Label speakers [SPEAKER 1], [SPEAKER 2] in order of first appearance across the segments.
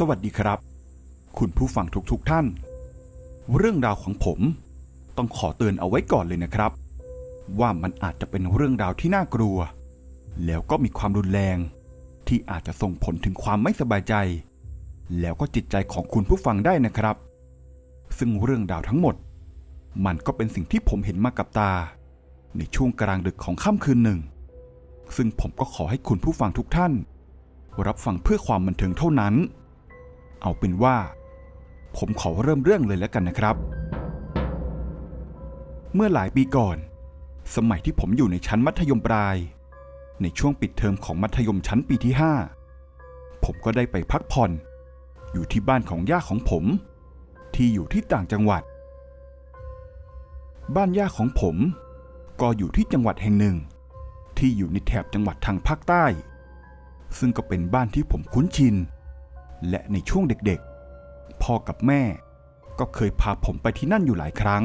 [SPEAKER 1] สวัสดีครับ คุณผู้ฟังทุกๆทท่าน เรื่องราวของผม ต้องขอเตือนเอาไว้ก่อนเลยนะครับ ว่ามันอาจจะเป็นเรื่องราวที่น่ากลัว แล้วก็มีความรุนแรง ที่อาจจะส่งผลถึงความไม่สบายใจ แล้วก็จิตใจของคุณผู้ฟังได้นะครับ ซึ่งเรื่องราวทั้งหมด มันก็เป็นสิ่งที่ผมเห็นมากับตา ในช่วงกลางดึกของค่ำคืนหนึ่ง ซึ่งผมก็ขอให้คุณผู้ฟังทุกท่าน รับฟังเพื่อความบันเทิงเท่านั้น เอาเป็นว่า ผมขอเริ่มเรื่องเลยแล้วกันนะครับ เมื่อหลายปีก่อน สมัยที่ผมอยู่ในชั้นมัธยมปลาย ในช่วงปิดเทอมของมัธยมชั้นปีที่ 5 ผมก็ได้ไปพักผ่อน อยู่ที่บ้านของย่าของผม ที่อยู่ที่ต่างจังหวัด บ้านย่าของผม ก็อยู่ที่จังหวัดแห่งหนึ่ง ที่อยู่ในแถบจังหวัดทางภาคใต้ ซึ่งก็เป็นบ้านที่ผมคุ้นชิน และในช่วงเด็กๆ พ่อกับแม่ก็เคยพาผมไปที่นั่นอยู่หลายครั้ง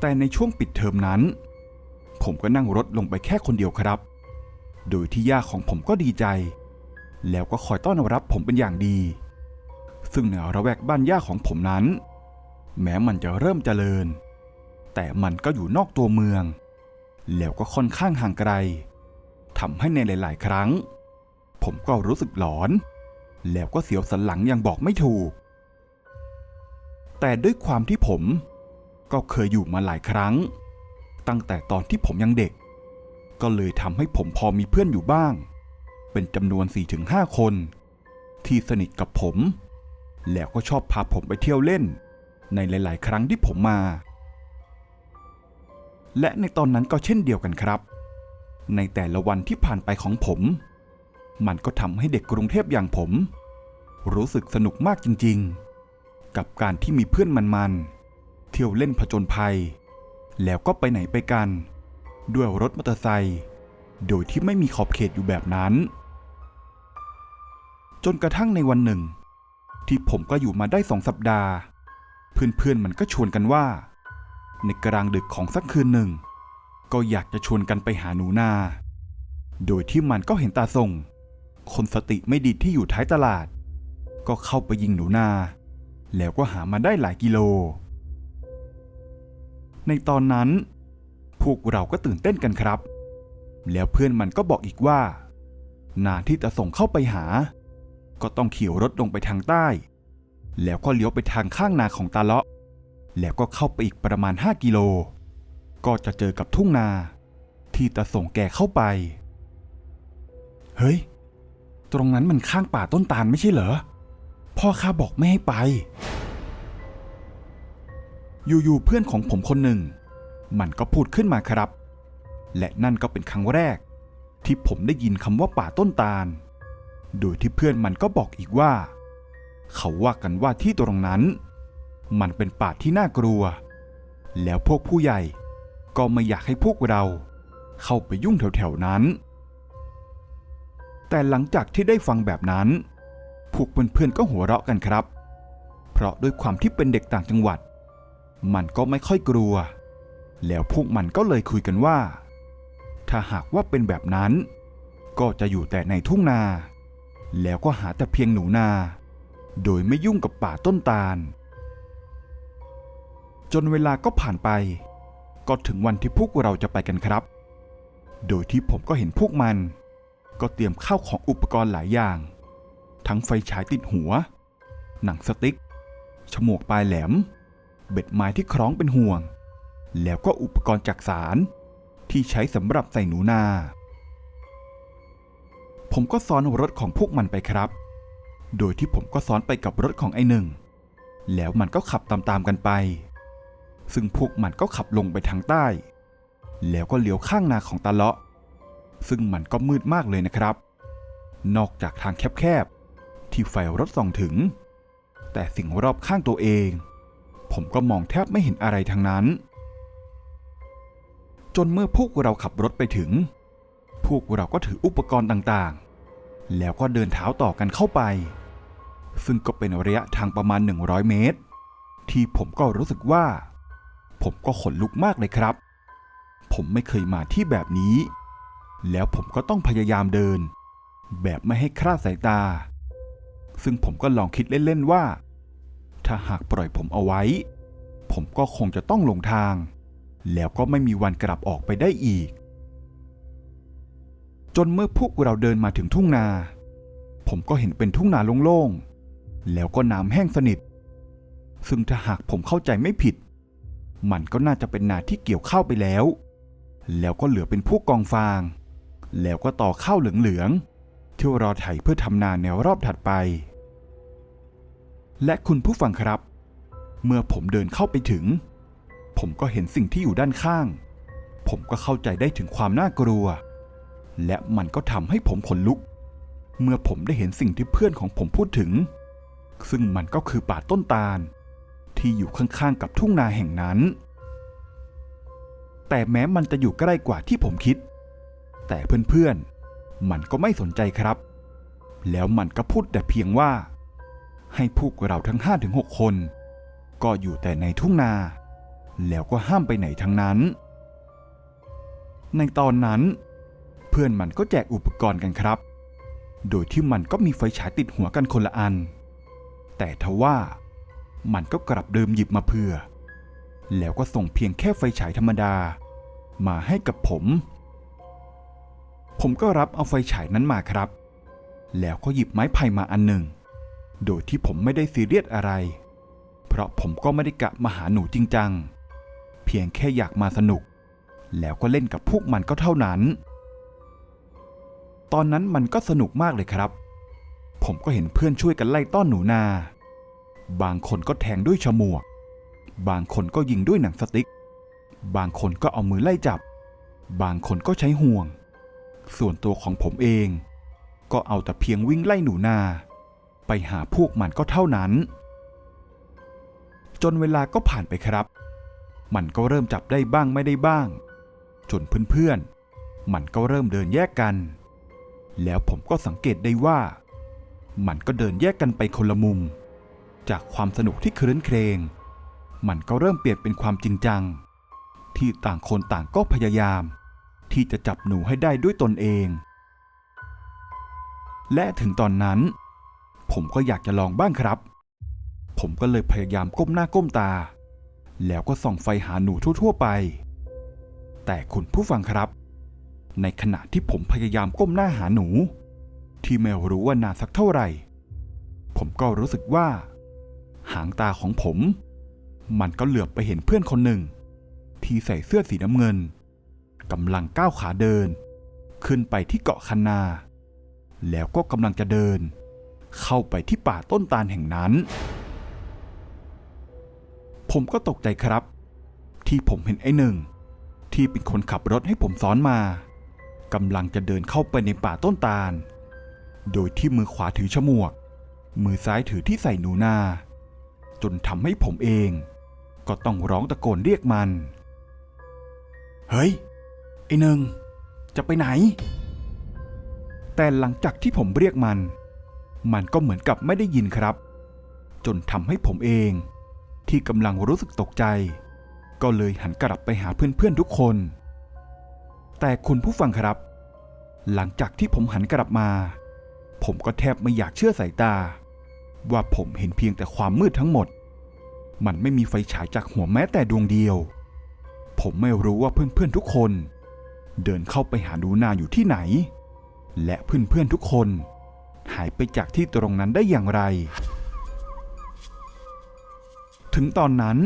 [SPEAKER 1] แต่ในช่วงปิดเทอมนั้น ผมก็นั่งรถลงไปแค่คนเดียวครับ โดยที่ย่าของผมก็ดีใจ แล้วก็คอยต้อนรับผมเป็นอย่างดี ซึ่งในระแวกบ้านย่าของผมนั้น แม้มันจะเริ่มเจริญ แต่มันก็อยู่นอกตัวเมือง แล้วก็ค่อนข้างห่างไกลทำให้ในหลาย ๆ ครั้ง ผมก็รู้สึกหลอน แล้วก็เสียวสันหลังยังบอกไม่ถูก แต่ด้วยความที่ผมก็เคยอยู่มาหลายครั้ง ตั้งแต่ตอนที่ผมยังเด็ก ก็เลยทำให้ผมพอมีเพื่อนอยู่บ้าง เป็นจำนวน 4-5 คน ที่สนิทกับผม แล้วก็ชอบพาผมไปเที่ยวเล่น ในหลาย ๆ ครั้งที่ผมมา และในตอนนั้นก็เช่นเดียวกันครับ ในแต่ละวันที่ผ่านไปของผม มันก็ทำให้เด็กกรุงเทพอย่างผม รู้สึกสนุกมากจริงๆ กับการที่มีเพื่อนมันๆ เที่ยวเล่นผจญภัย แล้วก็ไปไหนไปกัน ด้วยรถมอเตอร์ไซค์โดยที่ไม่มีขอบเขตอยู่แบบนั้น จนกระทั่งในวันหนึ่ง ที่ผมก็อยู่มาได้สองสัปดาห์ เพื่อนๆมันก็ชวนกันว่า ในกลางดึกของสักคืนหนึ่ง ก็อยากจะชวนกันไปหาหนูนา โดยที่มันก็เห็นตาส่ง คนสติไม่ดีที่อยู่ท้ายตลาด ก็เข้าไปยิงหนูนา แล้วก็หามาได้หลายกิโล ในตอนนั้น พวกเราก็ตื่นเต้นกันครับ แล้วเพื่อนมันก็บอกอีกว่า นาที่จะส่งเข้าไปหา ก็ต้องขี่รถลงไปทางใต้ แล้วก็เลี้ยวไปทางข้างนาของตาเลาะ แล้วก็เข้าไปอีกประมาณ 5 กิโล ก็จะเจอกับทุ่งนา ที่จะส่งแกเข้าไป เฮ้ย ตรงนั้นมันข้างป่าต้นตาลไม่ใช่เหรอ พ่อข้าบอกไม่ให้ไป อยู่ๆเพื่อนของผมคนหนึ่ง มันก็พูดขึ้นมาครับ และนั่นก็เป็นครั้งแรก ที่ผมได้ยินคำว่าป่าต้นตาล โดยที่เพื่อนมันก็บอกอีกว่า เขาว่ากันว่าที่ตรงนั้น มันเป็นป่าที่น่ากลัว แล้วพวกผู้ใหญ่ก็ไม่อยากให้พวกเรา เข้าไปยุ่งแถวๆนั้น แต่หลังจากที่ได้ฟังแบบนั้น พวกเพื่อนๆก็หัวเราะกันครับ เพราะด้วยความที่เป็นเด็กต่างจังหวัด มันก็ไม่ค่อยกลัว แล้วพวกมันก็เลยคุยกันว่า ถ้าหากว่าเป็นแบบนั้น ก็จะอยู่แต่ในทุ่งนา แล้วก็หาแต่เพียงหนูนา โดยไม่ยุ่งกับป่าต้นตาล จนเวลาก็ผ่านไป ก็ถึงวันที่พวกเราจะไปกันครับ โดยที่ผมก็เห็นพวกมัน ก็เตรียมข้าวของอุปกรณ์หลายอย่าง ทั้งไฟฉายติดหัว หนังสติ๊ก ฉมวกปลายแหลม เบ็ดไม้ที่คล้องเป็นห่วง แล้วก็อุปกรณ์จักสารที่ใช้สำหรับใส่หนูนา ผมก็ซ้อนรถของพวกมันไปครับ โดยที่ผมก็ซ้อนไปกับรถของไอ้หนึ่ง แล้วมันก็ขับตามๆกันไป ซึ่งพวกมันก็ขับลงไปทางใต้ แล้วก็เลี้ยวข้างนาของตาเลาะ ซึ่งมันก็มืดมากเลยนะครับ นอกจากทางแคบๆ ที่ไฟรถส่องถึง แต่สิ่งรอบข้างตัวเอง ผมก็มองแทบไม่เห็นอะไรทั้งนั้น จนเมื่อพวกเราขับรถไปถึง พวกเราก็ถืออุปกรณ์ต่างๆ แล้วก็เดินเท้าต่อกันเข้าไป ซึ่งก็เป็นระยะทางประมาณ 100 เมตร ที่ผมก็รู้สึกว่า ผมก็ขนลุกมากเลยครับ ผมไม่เคยมาที่แบบนี้ แล้วผมก็ต้องพยายามเดิน แบบไม่ให้คลาดสายตา ซึ่งผมก็ลองคิดเล่นๆว่า ถ้าหากปล่อยผมเอาไว้ ผมก็คงจะต้องหลงทาง แล้วก็ไม่มีวันกลับออกไปได้อีก จนเมื่อพวกเราเดินมาถึงทุ่งนา ผมก็เห็นเป็นทุ่งนาโล่งๆ แล้วก็น้ำแห้งสนิท ซึ่งถ้าหากผมเข้าใจไม่ผิด มันก็น่าจะเป็นนาที่เกี่ยวข้าวไปแล้ว แล้วก็เหลือเป็นพวกกองฟาง แล้วก็ต่อข้าวเหลืองๆที่รอไถเพื่อทำนาแนวรอบถัดไป และคุณผู้ฟังครับ เมื่อผมเดินเข้าไปถึง ผมก็เห็นสิ่งที่อยู่ด้านข้าง ผมก็เข้าใจได้ถึงความน่ากลัว และมันก็ทำให้ผมขนลุก เมื่อผมได้เห็นสิ่งที่เพื่อนของผมพูดถึง ซึ่งมันก็คือป่าต้นตาล ที่อยู่ข้างๆกับทุ่งนาแห่งนั้นแต่แม้มันจะอยู่ใกล้กว่าที่ผมคิด แต่เพื่อนๆ มันก็ไม่สนใจครับ แล้วมันก็พูดแต่เพียงว่า ให้พวกเราทั้ง 5-6 คน ก็อยู่แต่ในทุ่งนา แล้วก็ห้ามไปไหนทั้งนั้น ในตอนนั้น เพื่อนมันก็แจกอุปกรณ์กันครับ โดยที่มันก็มีไฟฉายติดหัวกันคนละอัน แต่ทว่ามันก็กลับเดิมหยิบมาเพื่อ แล้วก็ส่งเพียงแค่ไฟฉายธรรมดา มาให้กับผม ผมก็รับเอาไฟฉายนั้นมาครับ แล้วก็หยิบไม้ไผ่มาอันหนึ่ง โดยที่ผมไม่ได้ซีเรียสอะไร เพราะผมก็ไม่ได้กะมาหาหนูจริงจัง เพียงแค่อยากมาสนุก แล้วก็เล่นกับพวกมันก็เท่านั้น ตอนนั้นมันก็สนุกมากเลยครับ ผมก็เห็นเพื่อนช่วยกันไล่ต้อนหนูนา บางคนก็แทงด้วยฉมวก บางคนก็ยิงด้วยหนังสติ๊ก บางคนก็เอามือไล่จับ บางคนก็ใช้ห่วง ส่วนตัวของผมเอง ก็เอาแต่เพียงวิ่งไล่หนูนา ไปหาพวกมันก็เท่านั้น จนเวลาก็ผ่านไปครับ มันก็เริ่มจับได้บ้างไม่ได้บ้าง จนเพื่อนๆ มันก็เริ่มเดินแยกกัน แล้วผมก็สังเกตได้ว่า มันก็เดินแยกกันไปคนละมุม จากความสนุกที่ครื้นเครงมันก็เริ่มเปลี่ยนเป็นความจริงจัง ที่ต่างคนต่างก็พยายาม ที่จะจับหนูให้ได้ด้วยตนเอง และถึงตอนนั้น ผมก็อยากจะลองบ้างครับ ผมก็เลยพยายามก้มหน้าก้มตา แล้วก็ส่องไฟหาหนูทั่ว ๆ ไป แต่คุณผู้ฟังครับ ในขณะที่ผมพยายามก้มหน้าหาหนู ที่ไม่รู้ว่านานสักเท่าไหร่ ผมก็รู้สึกว่า หางตาของผม มันก็เหลือบไปเห็นเพื่อนคนหนึ่ง ที่ใส่เสื้อสีน้ำเงิน กำลังก้าวขาเดิน ขึ้นไปที่เกาะคันนา แล้วก็กำลังจะเดิน เข้าไปที่ป่าต้นตาลแห่งนั้น ผมก็ตกใจครับ ที่ผมเห็นไอ้หนึ่ง ที่เป็นคนขับรถให้ผมซ้อนมากำลังจะเดินเข้าไปในป่าต้นตาล โดยที่มือขวาถือฉมวก มือซ้ายถือที่ใส่หนูนา จนทำให้ผมเอง ก็ต้องร้องตะโกนเรียกมัน เฮ้ย ไอ้หนึ่งจะไปไหน แต่หลังจากที่ผมเรียกมัน มันก็เหมือนกับไม่ได้ยินครับ จนทำให้ผมเอง ที่กำลังรู้สึกตกใจ ก็เลยหันกลับไปหาเพื่อนๆทุกคน แต่คุณผู้ฟังครับ หลังจากที่ผมหันกลับมา ผมก็แทบไม่อยากเชื่อสายตา ว่าผมเห็นเพียงแต่ความมืดทั้งหมด มันไม่มีไฟฉายจากหัวแม้แต่ดวงเดียว ผมไม่รู้ว่าเพื่อนๆทุกคน เดินเข้าไปหาดูนาอยู่ที่ไหน และเพื่อนๆทุกคน หายไปจากที่ตรงนั้นได้อย่างไร ถึงตอนนั้น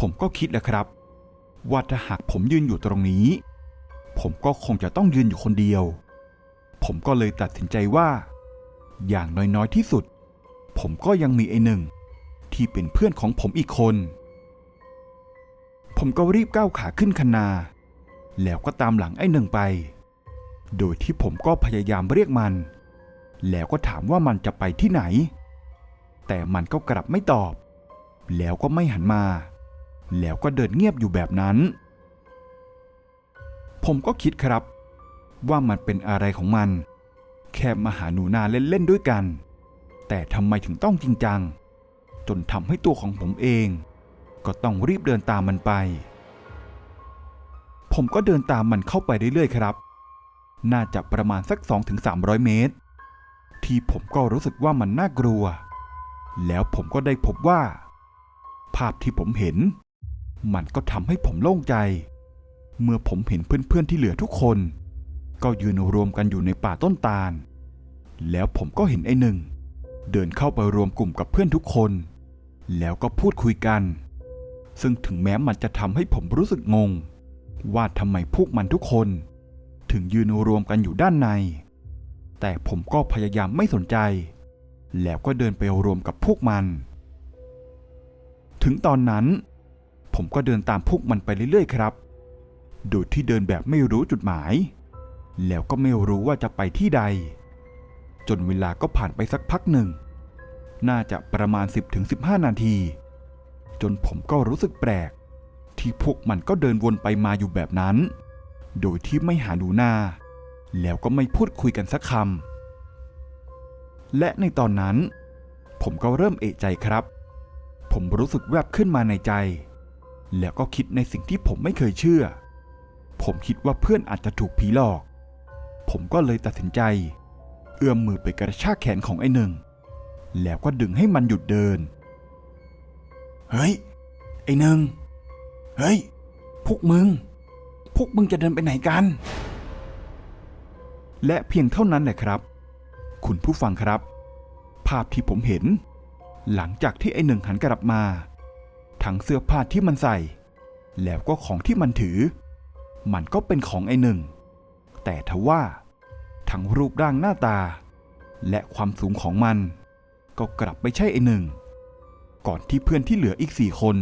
[SPEAKER 1] ผมก็คิดแหละครับ ว่าถ้าหากผมยืนอยู่ตรงนี้ ผมก็คงจะต้องยืนอยู่คนเดียว ผมก็เลยตัดสินใจว่า อย่างน้อยๆที่สุด ผมก็ยังมีไอ้หนึ่งที่เป็นเพื่อนของผมอีกคน ผมก็รีบก้าวขาขึ้นคันนา แล้วก็ตามหลังไอ้หนึ่งไป โดยที่ผมก็พยายามเรียกมัน แล้วก็ถามว่ามันจะไปที่ไหน แต่มันก็กลับไม่ตอบ แล้วก็ไม่หันมา แล้วก็เดินเงียบอยู่แบบนั้น ผมก็คิดครับ ว่ามันเป็นอะไรของมัน แค่มาหาหนูนาเล่นๆด้วยกัน แต่ทำไมถึงต้องจริงจัง จนทำให้ตัวของผมเอง ก็ต้องรีบเดินตามมันไป ผมก็เดินตามมันเข้าไปเรื่อยๆครับ น่าจะประมาณสัก 2-300 เมตร ที่ผมก็รู้สึกว่ามันน่ากลัว แล้วผมก็ได้พบว่า ภาพที่ผมเห็น มันก็ทำให้ผมโล่งใจ เมื่อผมเห็นเพื่อนๆที่เหลือทุกคน ก็ยืนรวมกันอยู่ในป่าต้นตาล แล้วผมก็เห็นไอ้หนึ่ง เดินเข้าไปรวมกลุ่มกับเพื่อนทุกคน แล้วก็พูดคุยกัน ซึ่งถึงแม้มันจะทำให้ผมรู้สึกงง ว่าทำไมพวกมันทุกคน ถึงยืนรวมกันอยู่ด้านใน แต่ผมก็พยายามไม่สนใจ แล้วก็เดินไปรวมกับพวกมัน ถึงตอนนั้น ผมก็เดินตามพวกมันไปเรื่อยๆครับ โดยที่เดินแบบไม่รู้จุดหมาย แล้วก็ไม่รู้ว่าจะไปที่ใด จนเวลาก็ผ่านไปสักพักหนึ่ง น่าจะประมาณ 10-15 นาที จนผมก็รู้สึกแปลก ที่พวกมันก็เดินวนไปมาอยู่แบบนั้น โดยที่ไม่หาดูหน้า แล้วก็ไม่พูดคุยกันสักคำ และในตอนนั้น ผมก็เริ่มเอะใจครับ ผมรู้สึกแวบขึ้นมาในใจ แล้วก็คิดในสิ่งที่ผมไม่เคยเชื่อ ผมคิดว่าเพื่อนอาจจะถูกผีหลอก ผมก็เลยตัดสินใจ เอื้อมมือไปกระชากแขนของไอ้หนึ่ง แล้วก็ดึงให้มันหยุดเดิน เฮ้ย ไอ้หนึ่ง เฮ้ย พวกมึง พวกมึงจะเดินไปไหนกัน และเพียงเท่านั้นแหละครับ คุณผู้ฟังครับ ภาพที่ผมเห็น หลังจากที่ไอ้หนึ่งหันกลับมา ทั้งเสื้อผ้าที่มันใส่ แล้วก็ของที่มันถือ มันก็เป็นของไอ้หนึ่ง แต่ทว่า ทั้งรูปร่างหน้าตา และความสูงของมัน ก็กลับไม่ใช่ไอ้หนึ่ง ก่อนที่เพื่อนที่เหลืออีกสี่คน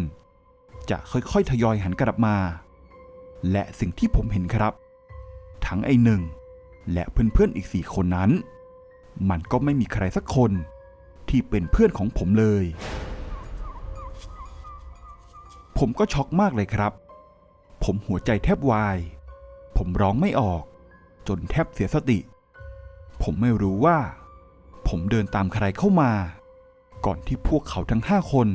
[SPEAKER 1] จะค่อยๆทยอยหันกลับมา และสิ่งที่ผมเห็นครับ ทั้งไอ้หนึ่งและเพื่อนๆอีกสี่คนนั้น มันก็ไม่มีใครสักคนที่เป็นเพื่อนของผมเลย ผมก็ช็อกมากเลยครับ ผมหัวใจแทบวาย ผมร้องไม่ออก จนแทบเสียสติ ผมไม่รู้ว่า ผมเดินตามใครเข้ามา ก่อนที่พวกเขาทั้งห้าคน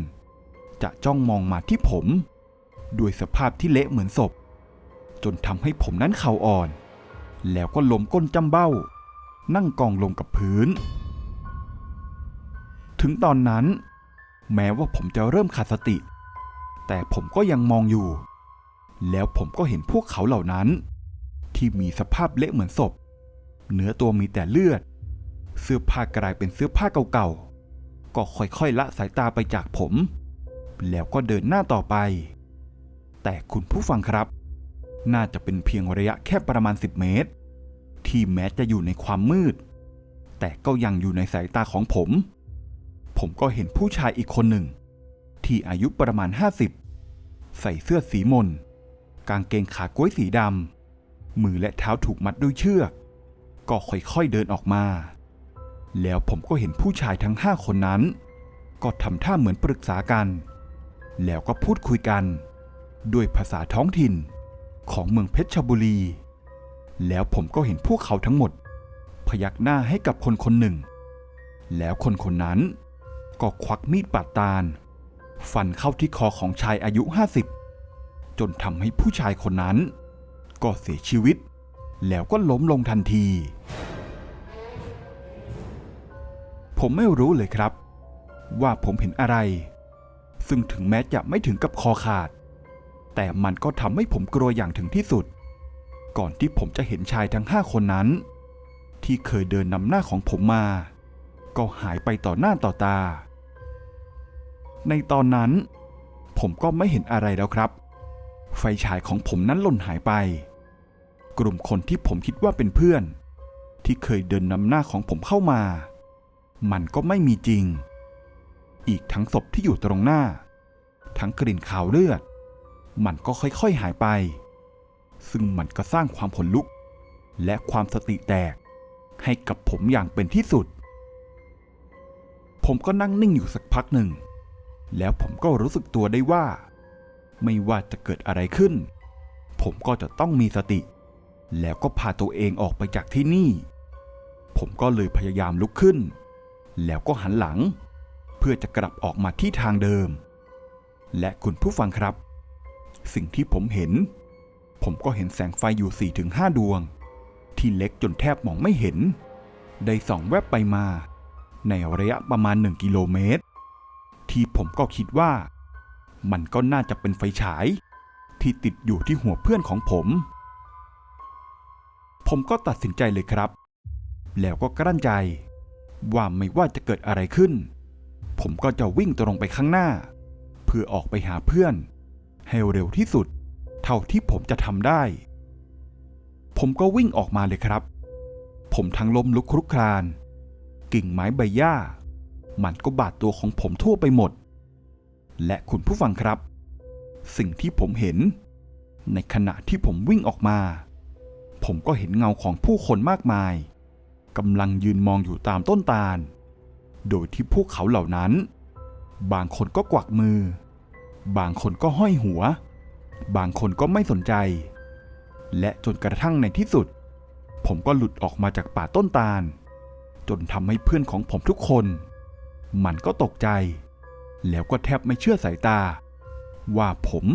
[SPEAKER 1] จะจ้องมองมาที่ผม ด้วยสภาพที่เละเหมือนศพ จนทำให้ผมนั้นเข่าอ่อน แล้วก็ล้มก้นจำเบ้า นั่งกองลงกับพื้น ถึงตอนนั้น แม้ว่าผมจะเริ่มขาดสติ แต่ผมก็ยังมองอยู่ แล้วผมก็เห็นพวกเขาเหล่านั้น ที่มีสภาพเละเหมือนศพ เนื้อตัวมีแต่เลือด เสื้อผ้ากลายเป็นเสื้อผ้าเก่าๆก็ค่อยๆละสายตาไปจากผม แล้วก็เดินหน้าต่อไป แต่คุณผู้ฟังครับ น่าจะเป็นเพียงระยะแค่ประมาณ 10 เมตร ที่แม้จะอยู่ในความมืด แต่ก็ยังอยู่ในสายตาของผม ผมก็เห็นผู้ชายอีกคนหนึ่ง ที่อายุประมาณ 50 ใส่เสื้อสีมน กางเกงขาก้วยสีดำมือและเท้าถูกมัดด้วยเชือก ก็ค่อยๆเดินออกมา แล้วผมก็เห็นผู้ชายทั้งห้าคนนั้นก็ทำท่าเหมือนปรึกษากัน แล้วก็พูดคุยกัน ด้วยภาษาท้องถิ่นของเมืองเพชรบุรี แล้วผมก็เห็นพวกเขาทั้งหมด พยักหน้าให้กับคนคนหนึ่ง แล้วคนคนนั้นก็ควักมีดปาดตาล ฟันเข้าที่คอของชายอายุ 50 จนทำให้ผู้ชายคนนั้น ก็เสียชีวิต แล้วก็ล้มลงทันที ผมไม่รู้เลยครับ ว่าผมเห็นอะไร ซึ่งถึงแม้จะไม่ถึงกับคอขาด แต่มันก็ทำให้ผมกลัวอย่างถึงที่สุด ก่อนที่ผมจะเห็นชายทั้งห้าคนนั้น ที่เคยเดินนำหน้าของผมมา ก็หายไปต่อหน้าต่อตา ในตอนนั้น ผมก็ไม่เห็นอะไรแล้วครับ ไฟฉายของผมนั้นหล่นหายไป กลุ่มคนที่ผมคิดว่าเป็นเพื่อน ที่เคยเดินนำหน้าของผมเข้ามา มันก็ไม่มีจริง อีกทั้งศพที่อยู่ตรงหน้า ทั้งกลิ่นขาวเลือด มันก็ค่อยๆหายไป ซึ่งมันก็สร้างความขนลุก และความสติแตก ให้กับผมอย่างเป็นที่สุด ผมก็นั่งนิ่งอยู่สักพักหนึ่ง แล้วผมก็รู้สึกตัวได้ว่า ไม่ว่าจะเกิดอะไรขึ้น ผมก็จะต้องมีสติ แล้วก็พาตัวเองออกไปจากที่นี่ ผมก็เลยพยายามลุกขึ้น แล้วก็หันหลัง เพื่อจะกลับออกมาที่ทางเดิม และคุณผู้ฟังครับ สิ่งที่ผมเห็น ผมก็เห็นแสงไฟอยู่ 4-5 ดวง ที่เล็กจนแทบมองไม่เห็น ได้ส่องแวบไปมา ในระยะประมาณหนึ่งกิโลเมตร ที่ผมก็คิดว่า มันก็น่าจะเป็นไฟฉาย ที่ติดอยู่ที่หัวเพื่อนของผม ผมก็ตัดสินใจเลยครับ แล้วก็กลั้นใจว่าไม่ว่าจะเกิดอะไรขึ้น ผมก็จะวิ่งตรงไปข้างหน้า เพื่อออกไปหาเพื่อน ให้เร็วที่สุด เท่าที่ผมจะทำได้ ผมก็วิ่งออกมาเลยครับ ผมทั้งล้มลุกคลุกคลาน กิ่งไม้ใบหญ้า มันก็บาดตัวของผมทั่วไปหมด และคุณผู้ฟังครับ สิ่งที่ผมเห็น ในขณะที่ผมวิ่งออกมา ผมก็เห็นเงาของผู้คนมากมายกำลังยืนมองอยู่ตามต้นตาล โดยที่พวกเขาเหล่านั้น บางคนก็กวักมือ บางคนก็ห้อยหัว บางคนก็ไม่สนใจ และจนกระทั่งในที่สุด ผมก็หลุดออกมาจากป่าต้นตาล จนทำให้เพื่อนของผมทุกคน มันก็ตกใจ แล้วก็แทบไม่เชื่อสายตา ว่าผม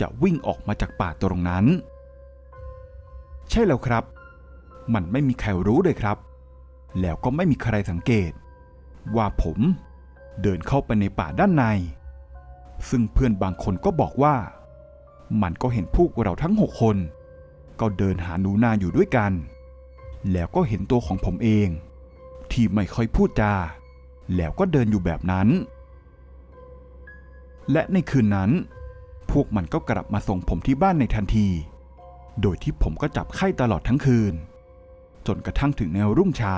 [SPEAKER 1] จะวิ่งออกมาจากป่าตรงนั้น ใช่แล้วครับ มันไม่มีใครรู้เลยครับ แล้วก็ไม่มีใครสังเกต ว่าผมเดินเข้าไปในป่าด้านใน ซึ่งเพื่อนบางคนก็บอกว่า มันก็เห็นพวกเราทั้งหกคน ก็เดินหาหนูนาอยู่ด้วยกัน แล้วก็เห็นตัวของผมเอง ที่ไม่ค่อยพูดจา แล้วก็เดินอยู่แบบนั้น และในคืนนั้น พวกมันก็กลับมาส่งผมที่บ้านในทันที โดยที่ผมก็จับไข้ตลอดทั้งคืน จนกระทั่งถึงแนวรุ่งเช้า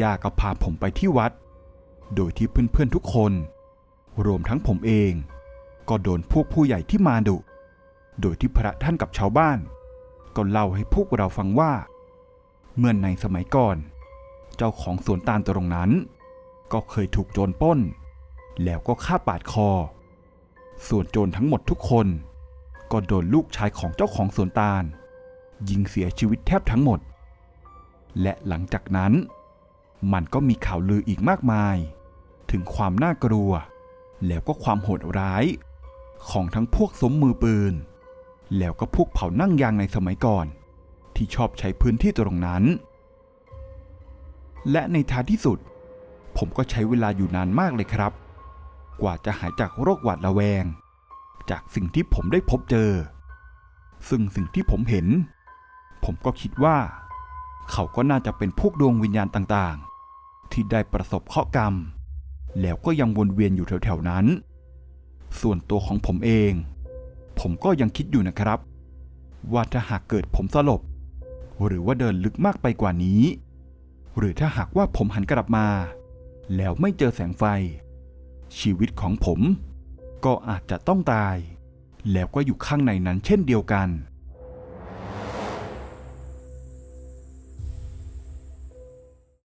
[SPEAKER 1] ย่าก็พาผมไปที่วัด โดยที่เพื่อนๆทุกคน รวมทั้งผมเอง ก็โดนพวกผู้ใหญ่ที่มาดุ โดยที่พระท่านกับชาวบ้าน ก็เล่าให้พวกเราฟังว่า เมื่อนในสมัยก่อน เจ้าของสวนตาลตรงนั้น ก็เคยถูกโจรป้น แล้วก็ฆ่าปาดคอ ส่วนโจรทั้งหมดทุกคน ก็โดนลูกชายของเจ้าของสวนตาลยิงเสียชีวิตแทบทั้งหมด และหลังจากนั้น มันก็มีข่าวลืออีกมากมาย ถึงความน่ากลัว แล้วก็ความโหดร้าย ของทั้งพวกสมมือปืน แล้วก็พวกเผานั่งยางในสมัยก่อน ที่ชอบใช้พื้นที่ตรงนั้น และในท้ายที่สุด ผมก็ใช้เวลาอยู่นานมากเลยครับ กว่าจะหายจากโรคหวาดระแวง จากสิ่งที่ผมได้พบเจอ ซึ่งสิ่งที่ผมเห็น ผมก็คิดว่าเขาก็น่าจะเป็นพวกดวงวิญญาณต่างๆ ที่ได้ประสบเคราะห์กรรม แล้วก็ยังวนเวียนอยู่แถวๆนั้น ส่วนตัวของผมเอง ผมก็ยังคิดอยู่นะครับ ว่าถ้าหากเกิดผมสลบ หรือว่าเดินลึกมากไปกว่านี้ หรือถ้าหากว่าผมหันกลับมา แล้วไม่เจอแสงไฟ ชีวิตของผม ก็อาจจะต้องตาย แล้วก็อยู่ข้างในนั้นเช่นเดียวกัน